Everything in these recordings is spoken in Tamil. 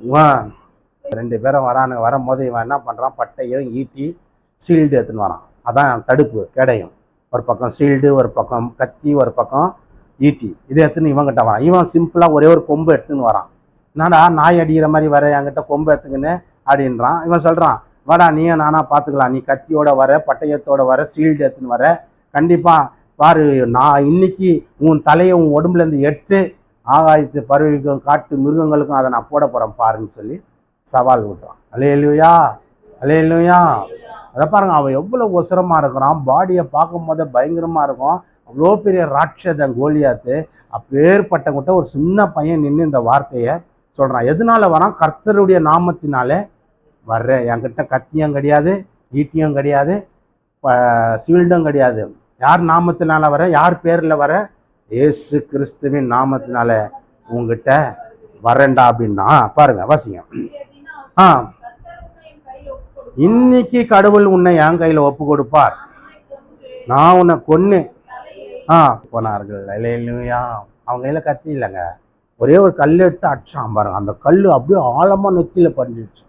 இவன் ரெண்டு பேரும் வரானு வரும்போது இவன் என்ன பண்ணுறான் பட்டையும் ஈட்டி ஷீல்டு எடுத்துன்னு வரான். அதான் தடுப்பு கேடையும். ஒரு பக்கம் ஷீல்டு ஒரு பக்கம் கத்தி ஒரு பக்கம் ஈட்டி. இதை எடுத்துன்னு இவன்கிட்ட வரான். இவன் சிம்பிளாக ஒரே ஒரு கொம்பு எடுத்துன்னு வரான். என்னடா நாய் அடிக்கிற மாதிரி வர என்கிட்ட கொம்பு எடுத்துக்கின்னு அப்படின்றான். இவன் சொல்கிறான் வாடா நீயும் நானா பார்த்துக்கலாம் நீ கத்தியோட வர பட்டயத்தோட வர ஷீல்டு எடுத்துன்னு வர. கண்டிப்பாக பாரு நான் இன்னைக்கு உன் தலையை உன் உடம்புலேருந்து எடுத்து ஆகாயத்து பறவைக்கும் காட்டு மிருகங்களுக்கும் அதை நான் போட போகிறேன் பாருன்னு சொல்லி சவால் விட்டுறான். அலையலுயா அலையலுயா அதை பாருங்க அவன் எவ்வளோ உசரமாக இருக்கிறான் பாடியை பார்க்கும் போதே பயங்கரமாக இருக்கும். அவ்வளோ பெரிய ராட்சதன் கோலியாத்து அப்பேற்பட்டவங்கிட்ட ஒரு சின்ன பையன் நின்று இந்த வார்த்தையை சொல்கிறான் எதனால வரான்? கர்த்தருடைய நாமத்தினாலே வர்றேன் என்கிட்ட கத்தியும் கிடையாது ஈட்டியும் கிடையாது சீல்டும் கிடையாது. யார் நாமத்தினால வர? யார் பேரில் வர? இயேசு கிறிஸ்துவின் நாமத்தினால உங்ககிட்ட வரேன்டா அப்படின்னா பாருங்க வாசிங்க ஆ. இன்னைக்கு கடவுள் உன்னை என் கையில் ஒப்பு கொடுப்பார். நான் உன்னை கொன்னு. ஆ போனார்கள். இல்லையா அவங்க கையில் கத்தி இல்லைங்க. ஒரே ஒரு கல் எடுத்து அடிச்சான் பாருங்க. அந்த கல் அப்படியே ஆழமா நொத்தியில பறிஞ்சிடுச்சு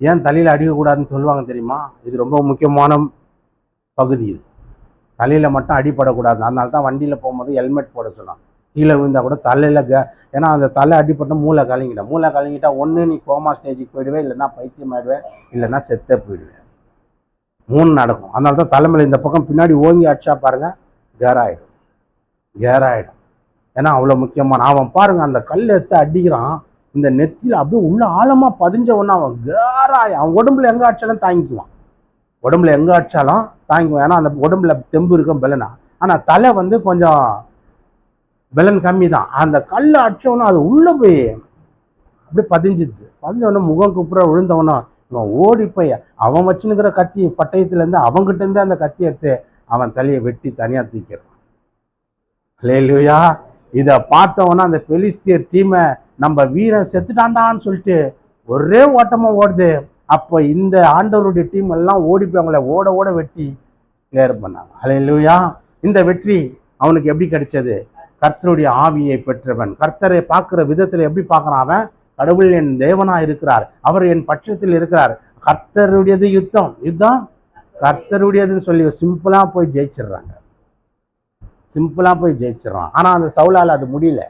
ஏன் தலையில அடிக்கக்கூடாதுன்னு சொல்லுவாங்க தெரியுமா? இது ரொம்ப முக்கியமான பகுதி இது. தலையில் மட்டும் அடிப்படக்கூடாது அதனால தான் வண்டியில் போகும்போது ஹெல்மெட் போட சொன்னான். கீழே விழுந்தால் கூட தலையில் க ஏன்னா அந்த தலை அடிப்பட்டால் மூளை கலங்கிட்ட மூளை கலங்கிட்டா ஒன்று நீ கோமா ஸ்டேஜுக்கு போயிடுவேன் இல்லைன்னா பைத்தியம் ஆயிடுவேன் இல்லைன்னா செத்தே போயிடுவேன் மூணு நடக்கும். அதனால தான் தலைமையில் இந்த பக்கம் பின்னாடி ஓங்கி அடிச்சா பாருங்கள் கேராயிடும். கேராயிடும். ஏன்னா அவ்வளோ முக்கியமான அவன் பாருங்கள் அந்த கல் எடுத்து அடிக்கிறான். இந்த நெத்தியில் அப்படியே உள்ள ஆழமாக பதிஞ்ச உடனே அவன் கேராய் அவன் உடம்புல எங்கே அடிச்சாலும் தாங்கிக்குவான். உடம்புல எங்கே அடிச்சாலும் தாங்கிக்குவோம். ஏன்னா அந்த உடம்புல தெம்பு இருக்கும் பலனா. ஆனால் தலை வந்து கொஞ்சம் பலன் கம்மி தான் அந்த கல் அடிச்சவனும் அது உள்ளே போய் அப்படியே பதிஞ்சுது பதிஞ்சவொன்னே முகம் குப்புற விழுந்தவனும் இவன் ஓடி போய் அவன் வச்சுனுக்கிற கத்தி பட்டயத்துலேருந்து அவங்கிட்டேருந்து அந்த கத்தி எடுத்து அவன் தலையை வெட்டி தனியாக தூக்கிறான் லேலுயா இதை பார்த்தவொன்னே அந்த பெலிஸ்தியர் டீமை நம்ம வீரன் செத்துட்டான்டான்னு சொல்லிட்டு ஒரே ஓட்டமாக ஓடுது. அப்போ இந்த ஆண்டவருடைய டீம் எல்லாம் ஓடி போய் அவங்கள ஓட ஓட வெட்டி கிளியர் பண்ணாங்க. ஹalleluya இந்த வெற்றி அவனுக்கு எப்படி கிடைச்சது? கர்த்தருடைய ஆவியை பெற்றவன். கர்த்தரை பார்க்குற விதத்தில் எப்படி பார்க்குறான் அவன்? கடவுள் என் தேவனா இருக்கிறார். அவர் என் பட்சத்தில் இருக்கிறார். கர்த்தருடையது யுத்தம். யுத்தம்? கர்த்தருடையதுன்னு சொல்லி சிம்பிளாக போய் ஜெயிச்சிடுறாங்க. சிம்பிளாக போய் ஜெயிச்சிடறான். ஆனால் அந்த சவுலால் அது முடியல.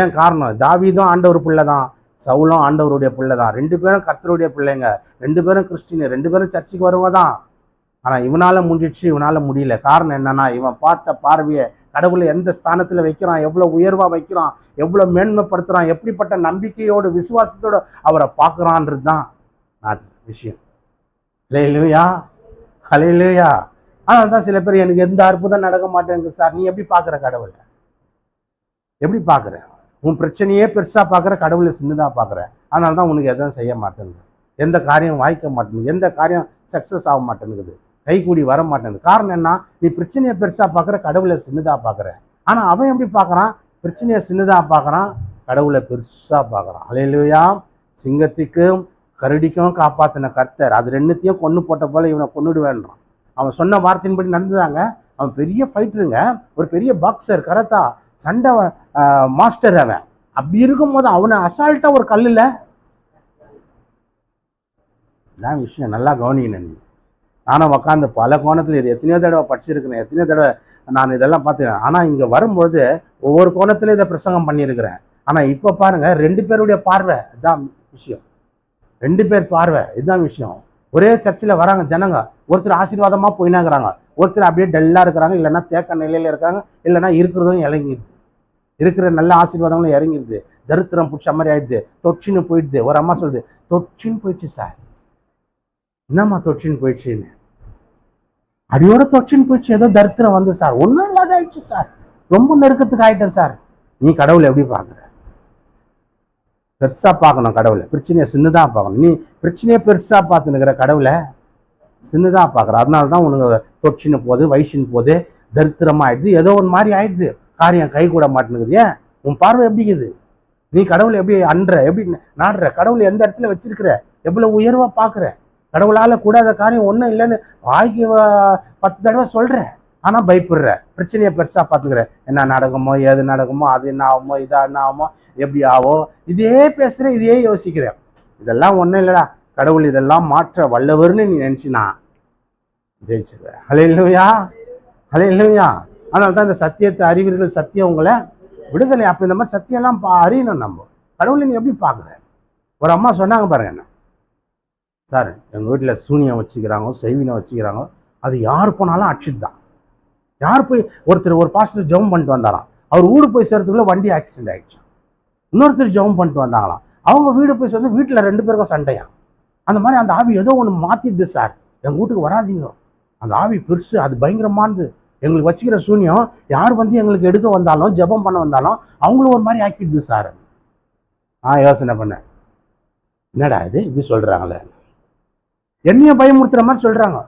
ஏன் காரணம்? தாவிதும் ஆண்டவர் பிள்ளை தான் சவுலும் ஆண்டவருடைய பிள்ளை தான். ரெண்டு பேரும் கர்த்தருடைய பிள்ளைங்க. ரெண்டு பேரும் கிறிஸ்டின் ரெண்டு பேரும் சர்ச்சுக்கு வருவங்க தான். ஆனால் இவனால் முடிஞ்சிடுச்சு இவனால் முடியல. காரணம் என்னன்னா இவன் பார்த்த பார்வையை கடவுளை எந்த ஸ்தானத்தில் வைக்கிறான் எவ்வளோ உயர்வாக வைக்கிறான் எவ்வளோ மேன்மைப்படுத்துகிறான் எப்படிப்பட்ட நம்பிக்கையோடு விசுவாசத்தோடு அவரை பார்க்குறான்றது தான் நான் விஷயம். லேலுயா ஹலேலுயா ஆனால் தான் சில பேர் எனக்கு எந்த அற்புதம் நடக்க மாட்டேங்குது சார். நீ எப்படி பார்க்குற கடவுளை? எப்படி பார்க்குற? உன் பிரச்சனையே பெருசாக பார்க்குற கடவுளை சின்னதாக பார்க்குற. அதனால தான் உனக்கு எதுவும் செய்ய மாட்டேங்குது. எந்த காரியம் வாய்க்க மாட்டேங்குது. எந்த காரியம் சக்ஸஸ் ஆக மாட்டேங்குது. கைகூடி வர மாட்டேங்குது. காரணம் என்ன? நீ பிரச்சனையை பெருசாக பார்க்குற கடவுளை சின்னதாக பார்க்குற. ஆனால் அவன் எப்படி பார்க்குறான்? பிரச்சனையை சின்னதாக பார்க்குறான் கடவுளை பெருசாக பார்க்குறான். அலையிலையா சிங்கத்துக்கும் கரடிக்கும் காப்பாற்றின கர்த்தர். அது ரெண்டுத்தையும் கொன்று போட்ட போல் இவனை கொண்டுடுவேன்றான் அவன் சொன்ன வார்த்தையின்படி நடந்துதாங்க. அவன் பெரிய ஃபைட்டருங்க ஒரு பெரிய பாக்ஸர் கரத்தா. சண்டை மாஸ்டர் அவன் அப்படி இருக்கும்போது அவனை அசால்ட்டாக ஒரு கல்லில்? இதான் விஷயம். நல்லா கவனிக்கணும் நீ நானும் உட்காந்து பல கோணத்தில் இது எத்தனையோ தடவை படிச்சிருக்கிறேன். எத்தனையோ தடவை நான் இதெல்லாம் பார்த்துக்கிறேன். ஆனால் இங்கே வரும்போது ஒவ்வொரு கோணத்துல இதை பிரசங்கம் பண்ணியிருக்கிறேன். ஆனால் இப்போ பாருங்க ரெண்டு பேருடைய பார்வை இதுதான் விஷயம். ரெண்டு பேர் பார்வை இதுதான் விஷயம். ஒரே சர்ச்சில் வராங்க ஜனங்க. ஒருத்தர் ஆசீர்வாதமாக போயினாங்கிறாங்க. ஒருத்தர் அப்படியே டல்லாக இருக்கிறாங்க இல்லைன்னா தேக்க நிலையில் இருக்காங்க இல்லைன்னா இருக்கிறதும் இறங்கிடுது. இருக்கிற நல்ல ஆசீர்வாதங்களும் இறங்கிடுது. தரித்திரம் பிடிச்ச மாதிரி ஆயிடுது. தொற்றுன்னு போயிடுது. ஒரு அம்மா சொல்லுது தொற்றின்னு போயிடுச்சு சார். என்னம்மா தொற்றின்னு போயிடுச்சுன்னு? அடியோட தொற்றின்னு போயிடுச்சு. ஏதோ தரித்திரம் வந்து சார். ஒன்றும் இல்லாத ஆயிடுச்சு சார். ரொம்ப நெருக்கத்துக்கு ஆயிட்டேன் சார். நீ கடவுளை எப்படி பார்க்குற? பெருசாக பார்க்கணும் கடவுளை. பிரச்சனையை சின்னதாக பார்க்கணும். நீ பிரச்சனையை பெருசாக பார்த்துனுக்கிற கடவுளை சின்னதாக பார்க்குற அதனால தான் உனக்கு தொச்சின்னு போகுது வயசுன்னு போகுது தரித்திரமா ஆயிடுது. ஏதோ ஒரு மாதிரி ஆயிடுது. காரியம் கை கூட மாட்டேங்குது. ஏன்? உன் பார்வை எப்படி இருக்குது? நீ கடவுளை எப்படி அன்ற எப்படி நாடுற? கடவுளை எந்த இடத்துல வச்சிருக்கிற? எவ்வளோ உயர்வாக பார்க்குற? கடவுளால் கூடாத காரியம் ஒன்றும் இல்லைன்னு வாய்க்கு பத்து தடவை சொல்கிற ஆனால் பயப்படுற. பிரச்சனையை பெருசாக பார்த்துக்கிற. என்ன நடக்குமோ ஏது நடக்குமோ அது என்ன ஆகுமோ இதா என்ன ஆகுமோ எப்படி ஆகும் இதே பேசுகிற இதே யோசிக்கிறேன். இதெல்லாம் ஒன்றும் இல்லைடா. கடவுள் இதெல்லாம் மாற்ற வல்லவர்னு நீ நினச்சினா ஜெயிச்சிருவேன் ஹலே இல்லையா ஹலே இல்லையா அதனால தான் இந்த சத்தியத்தை அறிவீர்கள் சத்தியம் உங்களை விடுதலை. அப்போ இந்த மாதிரி சத்தியம்லாம் பா அறியணும் நம்ம. கடவுளை நீ எப்படி பார்க்குற? ஒரு அம்மா சொன்னாங்க பாருங்க என்ன? சார் எங்கள் வீட்டில் சூனியம் வச்சுக்கிறாங்க செய்வினை வச்சுக்கிறாங்க. அது யார் போனாலும் அடிச்சிட்டு தான். யார் போய் ஒருத்தர் ஒரு பாஸ்டர் ஜெபம் பண்ணிட்டு வந்தாராம். அவர் வீடு போய் சேர்த்துக்குள்ளே வண்டி ஆக்சிடென்ட் ஆகிடுச்சான் இன்னொருத்தர் ஜெபம் பண்ணிட்டு வந்தாங்களாம். அவங்க வீடு போய் சேர்ந்து வீட்டில் ரெண்டு பேருக்கும் சண்டையாக அந்த மாதிரி அந்த ஆவி ஏதோ ஒன்று மாற்றிடுது சார். எங்கள் வீட்டுக்கு வராதீங்க. அந்த ஆவி பெருசு அது பயங்கரமானது. எங்களுக்கு வச்சுக்கிற சூன்யம் யார் வந்து எங்களுக்கு எடுக்க வந்தாலும் ஜெபம் பண்ண வந்தாலும் அவங்களும் ஒரு மாதிரி ஆக்கிடுது சார். நான் யோசனை பண்ணேன். என்னடா இது? இப்படி சொல்கிறாங்களே என்னைய பயமுறுத்துற மாதிரி சொல்கிறாங்க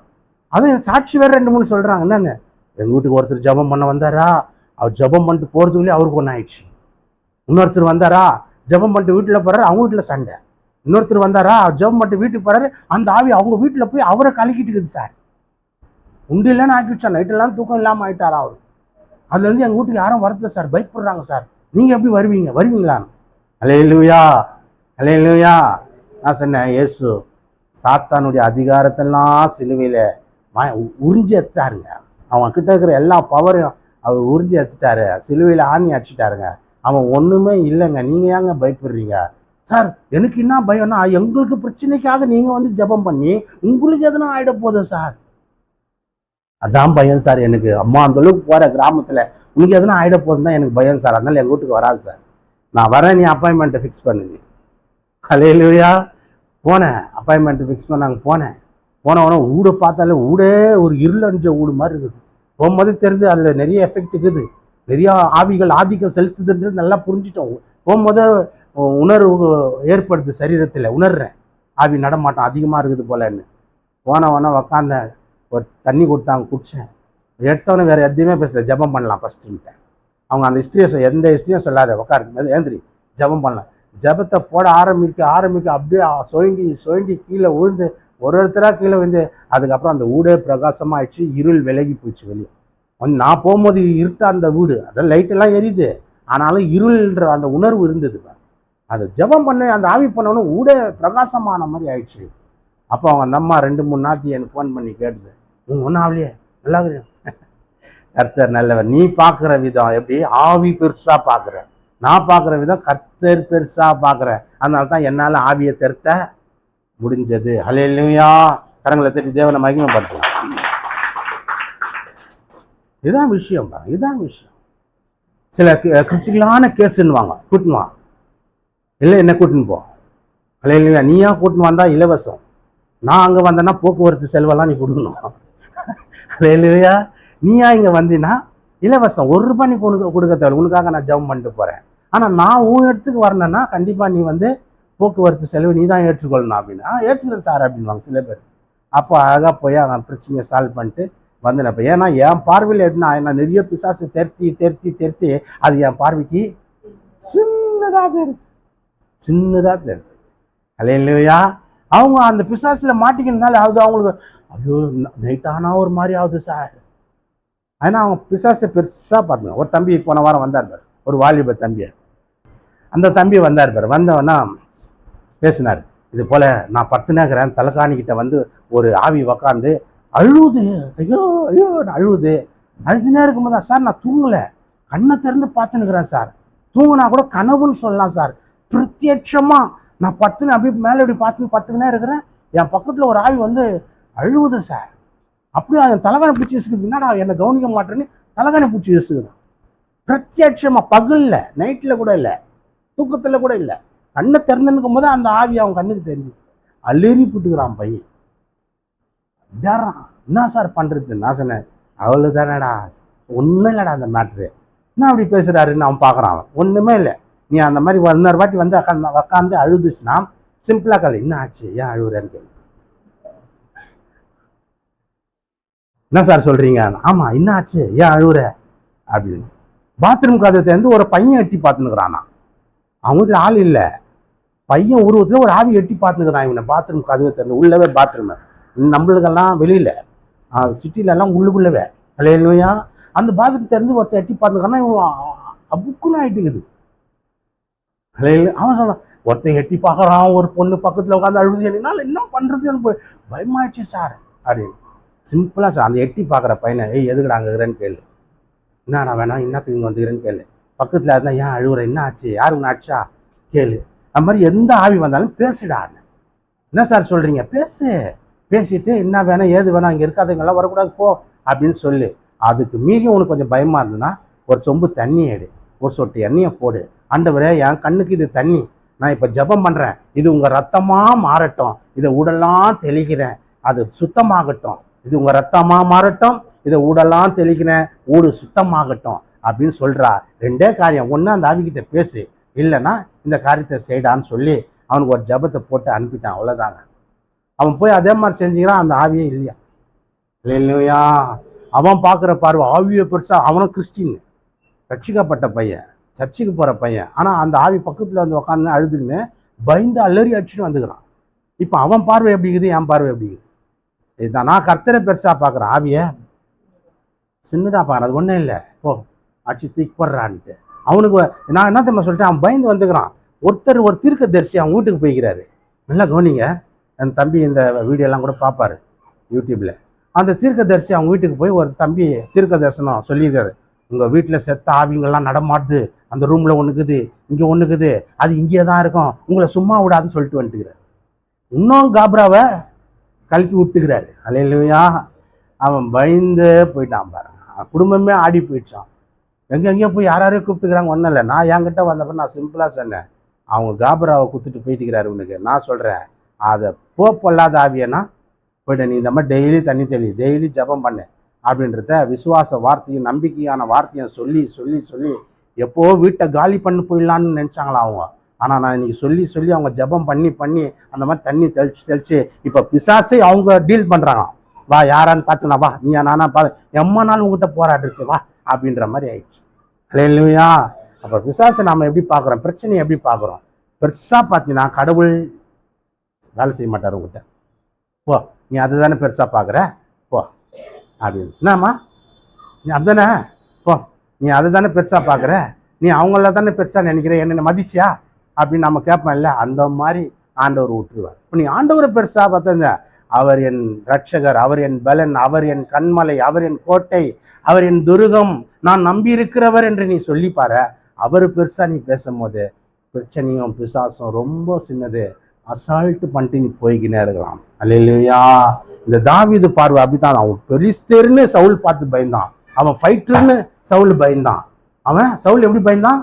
அதுவும் என் சாட்சி வேறு ரெண்டு மூணு சொல்கிறாங்க என்னங்க எங்கள் வீட்டுக்கு ஒருத்தர் ஜெபம் பண்ண வந்தாரா? அவர் ஜெபம் பண்ணிட்டு போகிறதுக்குள்ளே அவருக்கு ஒன்று ஆயிடுச்சு. இன்னொருத்தர் வந்தாரா? ஜெபம் பண்ணிட்டு வீட்டில் போகிறார் அவங்க வீட்டில் சண்டை. இன்னொருத்தர் வந்தாரா? ஜெபம் பண்ணிட்டு வீட்டுக்கு போகிறாரு அந்த ஆவி அவங்க வீட்டில் போய் அவரை கலக்கிட்டு இருக்குது சார். உண்டு இல்லைன்னு ஆக்கிடுச்சா? நைட்டெல்லாம் தூக்கம் இல்லாமல் ஆயிட்டாரா அவர்? அதுலேருந்து எங்கள் வீட்டுக்கு யாரும் வரத்துல சார். பயப்படுறாங்க சார். நீங்கள் எப்படி வருவீங்க? வருவீங்களா? அலே இல்லையா அலே இல்லையா நான் சொன்னேன் ஏசு சாத்தானுடைய அதிகாரத்தெல்லாம் சிலுவையில் உறிஞ்சி எத்தாருங்க அவன் கிட்ட இருக்கிற எல்லா பவரையும் அவர் உறிஞ்சி எடுத்துட்டாரு. சிலுவையில் ஆணி அடிச்சிட்டாருங்க. அவன் ஒன்றுமே இல்லைங்க. நீங்கள் ஏங்க பயப்படுறீங்க? சார் எனக்கு என்ன பயம்னா எங்களுக்கு பிரச்சனைக்காக நீங்கள் வந்து ஜெபம் பண்ணி உங்களுக்கு எதுனா ஆயிட போதும் சார்? அதான் பயம் சார் எனக்கு. அம்மா அந்த அளவுக்கு போகிற கிராமத்தில் உனக்கு எதனா ஆயிட போதும் தான் எனக்கு பயம் சார். அதனால எங்கள் வீட்டுக்கு வராது சார். நான் வரேன் நீ அப்பாயின்மெண்ட்டை ஃபிக்ஸ் பண்ணுங்க ஹலேலுயா போனேன் அப்பாயின்மெண்ட் ஃபிக்ஸ் பண்ணாங்க போனேன். போன உடனே ஊடை பார்த்தாலே ஊடே ஒரு இருளஞ்ச ஊடு மாதிரி இருக்குது. போகும்போது தெரிஞ்சு அதில் நிறைய எஃபெக்ட் இருக்குது. நிறையா ஆவிகள் ஆதிக்கம் செலுத்துதுன்றது நல்லா புரிஞ்சிட்டோம். போகும்போது உணர்வு ஏற்படுத்து சரீரத்தில் உணர்றேன். ஆவி நடமாட்டம் அதிகமாக இருக்குது போலன்னு. போனவொடனே உக்காந்தேன் ஒரு தண்ணி கொடுத்தாங்க குடித்தேன் எடுத்தவனே வேறு எதையுமே பேசல ஜெபம் பண்ணலாம் ஃபஸ்ட்டுன்ட்டேன் அவங்க அந்த ஹிஸ்ட்ரியை சொல் எந்த ஹிஸ்ட்ரியும் சொல்லாத உட்காரு ஏந்திரி ஜெபம் பண்ணலாம். ஜெபத்தை போட ஆரம்பிக்க ஆரம்பிக்க அப்படியே சொயண்டி சொயண்டி கீழே விழுந்து ஒரு ஒருத்தராக கீழே விழுந்து அதுக்கப்புறம் அந்த வீடே பிரகாசமாக ஆயிடுச்சு இருள் விலகி போயிடுச்சு வெளியே. வந்து நான் போகும்போது இருட்டா அந்த வீடு அதான் லைட்டெல்லாம் எரியுது. ஆனாலும் இருள்ன்ற அந்த உணர்வு இருந்தது அந்த ஜபம் ஜெபம் பண்ண அந்த ஆவி பண்ணவொன்னே ஊடே பிரகாசமான மாதிரி ஆயிடுச்சு. அப்போ அவங்க அந்த அம்மா ரெண்டு மூணு நாட்டி எனக்கு ஃபோன் பண்ணி கேட்டுது. உங்க ஒன்றும் ஆகலையே நல்லா கர்த்தர் நல்லவர். நீ பார்க்குற விதம் எப்படி? ஆவி பெருசா பார்க்குற. நான் பார்க்குற விதம் கர்த்தர் பெருசா பார்க்குற. அதனால தான் என்னால் ஆவியை திருத்த முடிஞ்சது. ஹலையிலையா கரங்களை தட்டி தேவனை மகிமைப்படுத்தலாம். இதுதான் விஷயம் பாருங்க. இதுதான் விஷயம். சில கிரிட்டிக்கலான கேஸுன்னுவாங்க. கூட்டின்னு இல்லை என்ன கூட்டின்னு போ. இல்லை நீயா கூட்டின்னு வந்தால் இலவசம். நான் அங்கே வந்தேன்னா போக்குவரத்து செலவெல்லாம் நீ கொடுக்கணும். ஹalleluya நீயா இங்கே வந்தீன்னா இலவசம். ஒரு ரூபாய் நீ உனக்கு கொடுக்க தேவை உனக்காக நான் ஜெபம் பண்ணிட்டு போகிறேன் ஆனால் நான் உன் இடத்துக்கு வரணுன்னா கண்டிப்பாக நீ வந்து போக்குவரத்து செலவு நீ தான் ஏற்றுக்கொள்ளணும் அப்படின்னா. ஏற்றுக்கிறேன் சார் அப்படின்வாங்க சில பேர். அப்போ அழகாக போய் அவன் பிரச்சனையை சால்வ் பண்ணிட்டு வந்தேன் ஏன்னா என் பார்வையில் எப்படின்னா நான் நிறைய பிசாசு தெருத்தி தெருத்தி தெருத்தி. அது என் பார்வைக்கு சின்னதாக இருக்குது சின்னதாக தெரியுது. இல்லையா அவங்க அந்த பிசாசில் மாட்டிக்கிறதுனால அது அவங்களுக்கு ஐயோ நைட் ஆனால் ஒரு மாதிரி ஆகுது சார் ஆனால் அவங்க பிசாசை பெருசாக பார்த்துங்க ஒரு தம்பி போன வாரம் வந்தார் பார். ஒரு வாலிப தம்பி அந்த தம்பி வந்தார் பாரு. வந்தவனா பேசினார். இது போல் நான் படுத்துனேங்கிறேன். தலைக்காணிக்கிட்ட வந்து ஒரு ஆவி உக்காந்து அழுவுது. ஐயோ ஐயோ அழுவுது. அழுதுனே இருக்கும்போது சார் நான் தூங்கலை. கண்ணை திறந்து பார்த்துனுக்குறேன் சார் தூங்கினா கூட கனவுன்னு சொல்லலாம் சார் பிரத்யட்சமாக நான் படுத்துன்னு அப்படியே மேலே இப்படி பார்த்துன்னு பத்துக்குன்னே இருக்கிறேன். என் பக்கத்தில் ஒரு ஆவி வந்து அழுவுது சார் அப்படியே அவன் தலைகாணி பூச்சி வச்சுக்குது என்னடா என்னை கவனிக்க மாட்டேன்னு தலைகாணி பூச்சி வச்சுக்குதான் பிரத்யட்சமாக பகலில் நைட்டில் கூட இல்லை. தூக்கத்தில் கூட இல்லை. கண்ணை திறந்துன்னுக்கும் போது அந்த ஆவி அவன் கண்ணுக்கு தெரிஞ்சு அலறி போட்டுக்கிறான் பையன். டேறான் என்ன சார் பண்ணுறது நான் சொன்னேன் அவ்வளோ தானடா ஒன்றும் இல்லைடா அந்த மேட்ரு என்ன அப்படி பேசுகிறாருன்னு அவன் பார்க்குறான் அவன். ஒன்றுமே இல்லை. நீ அந்த மாதிரி இன்னொரு வாட்டி வந்து உக்காந்து உக்காந்து அழுதுச்சுன்னா சிம்பிளாக கல் என்ன ஆச்சு ஏன் அழுகுறேன்னு என்ன சார் சொல்றீங்க ஆமாம் என்ன ஆச்சு ஏன் அழுகுற அப்படின்னு பாத்ரூம் கதவை திறந்து ஒரு பையன் எட்டி பார்த்துன்னுக்குறானா அவங்க வீட்டில் ஆள் இல்லை பையன் உருவத்தில் ஒரு ஆவி எட்டி பார்த்துக்கிறான் இவனை பாத்ரூம் கதவை திறந்து உள்ளவே பாத்ரூமு நம்மளுக்கெல்லாம் வெளியில் சிட்டிலெல்லாம் உள்ளுக்குள்ளவே இல்லையா அந்த பாத்ரூம் திறந்து ஒருத்தர் எட்டி பார்த்துக்கிறான்னா இவன் அபுக்குன்னு ஆகிட்டுக்குது அவன் சொல்றான் ஒருத்தன் எட்டி பார்க்குறான் ஒரு பொண்ணு பக்கத்தில் உட்காந்து அழுது என்னால் என்ன பண்ணுறது எனக்கு பயமாயிடுச்சு சார் அப்படின்னு. சிம்பிளாக சார் அந்த எட்டி பார்க்குற பையனை ஏய் எதுக்குடா அங்கே இருக்கிறேன்னு கேளு. என்ன நான் வேணாம் என்னத்துக்கு இங்கே வந்துக்கிறேன்னு கேளு. பக்கத்தில் இருந்தால் ஏன் அழுகுற என்ன ஆச்சு? யாரு உன்னை ஆச்சா கேளு. அது மாதிரி எந்த ஆவி வந்தாலும் பேசுடான்னு என்ன சார் சொல்கிறீங்க பேசு. பேசிட்டு என்ன வேணாம் ஏது வேணாம் இங்கே இருக்காதுங்கெல்லாம் வரக்கூடாது போ அப்படின்னு சொல்லு. அதுக்கு மீறி உனக்கு கொஞ்சம் பயமாக இருந்ததுன்னா ஒரு சொம்பு தண்ணி எடு. ஒரு சொட்டு எண்ணெயை போடு. ஆண்டவரே என் கண்ணுக்கு இது தண்ணி. நான் இப்போ ஜெபம் பண்ணுறேன் இது உங்கள் ரத்தமாக மாறட்டும். இதை உடலாம் தெளிக்கிறேன். அது சுத்தமாகட்டும். இது உங்கள் ரத்தமாக மாறட்டும். இதை ஊடெல்லாம் தெளிக்கிறேன். ஊடு சுத்தமாகட்டும். அப்படின்னு சொல்கிறா ரெண்டே காரியம். ஒன்று அந்த ஆவிக்கிட்ட பேசு. இல்லைன்னா இந்த காரியத்தை செய்டான்னு சொல்லி அவனுக்கு ஒரு ஜெபத்தை போட்டு அனுப்பிட்டான். அவ்வளோதாங்க அவன் போய் அதே மாதிரி செஞ்சுக்கிறான். அந்த ஆவியே இல்லையா? இல்லையா அவன் பார்க்குற பார்வை ஆவியை பெருசாக அவனும் கிறிஸ்டின் ரட்சிக்கப்பட்ட பையன். சர்ச்சுக்கு போகிற பையன். ஆனால் அந்த ஆவி பக்கத்தில் வந்து உட்காந்து அழுதுக்குன்னு பயந்து அலறி அடிச்சுட்டு வந்துக்கிறான். இப்போ அவன் பார்வை எப்படி இருக்குது? என் பார்வை எப்படி இருக்குது? இதுதான். நான் கர்த்தரை பெருசாக பார்க்குறேன் ஆவியை சின்னதாக பார்க்குறேன் அது ஒன்றும் இல்லை. போ. அடிச்சு தூக்கி போடுறான்ட்டு. அவனுக்கு நான் என்ன தெரியுமா சொல்லிட்டேன்? அவன் பயந்து வந்துக்கிறான். ஒருத்தர் ஒரு தீர்க்க தரிசி அவன் வீட்டுக்கு போய்க்கிறாரு. நல்லா கவனிங்க. என் தம்பி இந்த வீடியோலாம் கூட பார்ப்பாரு யூடியூப்பில் அந்த தீர்க்க தரிசி அவங்க வீட்டுக்கு போய் ஒரு தம்பி தீர்க்க தரிசனம் சொல்லியிருக்காரு உங்கள் வீட்டில் செத்த ஆவிங்கள்லாம் நடமாடுது. அந்த ரூமில் ஒன்றுக்குது இங்கே ஒன்றுக்குது அது இங்கே தான் இருக்கும் உங்களை சும்மா விடாதுன்னு சொல்லிட்டு வந்துட்டுக்கிறார். இன்னும் காப்ராவை கலக்கி விட்டுக்கிறாரு. அலையிலையா அவன் பயந்து போயிட்டான் பாருங்க. குடும்பமே ஆடி போயிடுச்சான் எங்கே எங்கேயோ போய் யார் யாரையும் கூப்பிட்டுக்கிறாங்க ஒன்றும் இல்லை. நான் என்கிட்ட வந்தப்ப நான் சிம்பிளாக சொன்னேன். அவங்க காபராவை கொடுத்துட்டு போயிட்டுக்கிறாரு உனக்கு. நான் சொல்கிறேன் அதை போ பொல்லாத ஆவியனா? போய்ட்டு நீ இந்த மாதிரி டெய்லி தண்ணி தெளி டெய்லி ஜெபம் பண்ணு. அப்படின்றத விசுவாச வார்த்தையும் நம்பிக்கையான வார்த்தையும் சொல்லி சொல்லி சொல்லி எப்போ வீட்டை காலி பண்ணி போயிடலான்னு நினச்சாங்களா அவங்க? ஆனால் நான் இன்னைக்கு சொல்லி சொல்லி அவங்க ஜெபம் பண்ணி பண்ணி அந்த மாதிரி தண்ணி தெளிச்சு தெளிச்சு இப்போ பிசாசை அவங்க டீல் பண்ணுறாங்க வா யாரான்னு பார்த்துனா வா நீ நானா பார்த்து எம்மா நாள் உங்ககிட்ட போராடுறது வா அப்படின்ற மாதிரி ஆயிடுச்சு. இல்லையா அப்போ பிசாசை நாம் எப்படி பார்க்குறோம்? பிரச்சனையை எப்படி பார்க்குறோம்? பெருசாக பார்த்தீங்கன்னா கடவுள் வேலை செய்ய மாட்டார் உங்ககிட்ட போ நீ அதை தானே பெருசாக பார்க்குற? போ அப்படின்னு. என்னம்மா? நீ அதுதானே தானே நீ அதை தானே பெருசாக பார்க்குற நீ அவங்கள தானே பெருசாக நினைக்கிற? என்ன மதிச்சியா? அப்படின்னு நம்ம கேட்போம்ல அந்த மாதிரி ஆண்டவர் விட்டுருவார் இப்போ நீ ஆண்டவரை பெருசாக பார்த்தங்க அவர் என் ரட்சகர் அவர் என் பலன் அவர் என் கண்மலை அவர் என் கோட்டை அவர் என் துருகம் நான் நம்பி இருக்கிறவர் என்று நீ சொல்லி பாரு. அவர் பெருசாக நீ பேசும்போது பிரச்சனையும் பிசாசும் ரொம்ப சின்னது. அசால்ட்டு பண்ணிட்டு நீ போய்கினே இருக்கலாம். அல்லையா இந்த தாவிது பார்வை அப்படித்தான். அவன் பெரிஸ்தேர்னு சவுல் பார்த்து பயந்தான். அவன் ஃபைட்டர்னு சவுல் பயந்தான். அவன் சவுல் எப்படி பயந்தான்?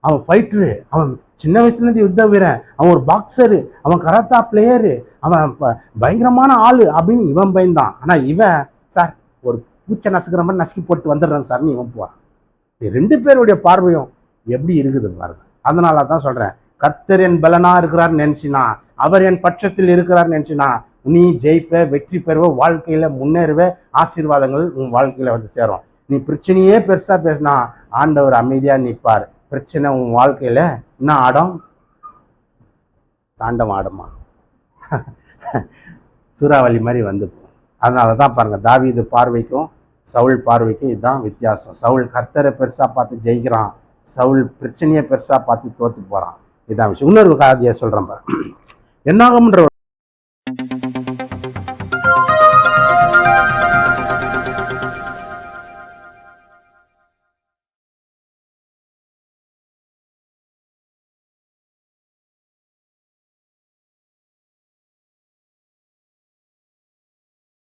அவன் ஃபைட்டரு அவன் சின்ன வயசுலேருந்து யுத்த வீரன். அவன் ஒரு பாக்ஸரு அவன் கராத்தா பிளேயரு அவன் ப- பயங்கரமான ஆள் அப்படின்னு இவன் பயந்தான். ஆனால் இவன் சார் ஒரு பூச்சை நசுக்கிற மாதிரி நசுக்கி போட்டு வந்துடுறேன் சார்னு இவன் போகிறான் ரெண்டு பேருடைய பார்வையும் எப்படி இருக்குது பாருங்க. அதனால தான் சொல்கிறேன் கர்த்தர் என் பலனா இருக்கிறார் நினச்சினா அவர் என் பட்சத்தில் இருக்கிறார் நினச்சினா நீ ஜெயிப்ப வெற்றி பெறுவ வாழ்க்கையில முன்னேறுவ ஆசீர்வாதங்கள் உன் வாழ்க்கையில வந்து சேரும். நீ பிரச்சனையே பெருசா பேசினா ஆண்டவர் அமைதியா நிற்பார் பிரச்சனை உன் வாழ்க்கையில என்ன ஆடம்? தாண்டம் ஆடுமா? சூறாவளி மாதிரி வந்து அதனால தான் பாருங்க தாவீது பார்வைக்கும் சவுல் பார்வைக்கும் இதுதான் வித்தியாசம். சவுல் கர்த்தரை பெருசா பார்த்து ஜெயிக்கிறான். சவுல் பிரச்சனையை பெருசா பார்த்து தோத்து போறான். இதான் விஷயம். இன்னொரு காதியை சொல்றேன் பாரு என்னாகும்ன்ற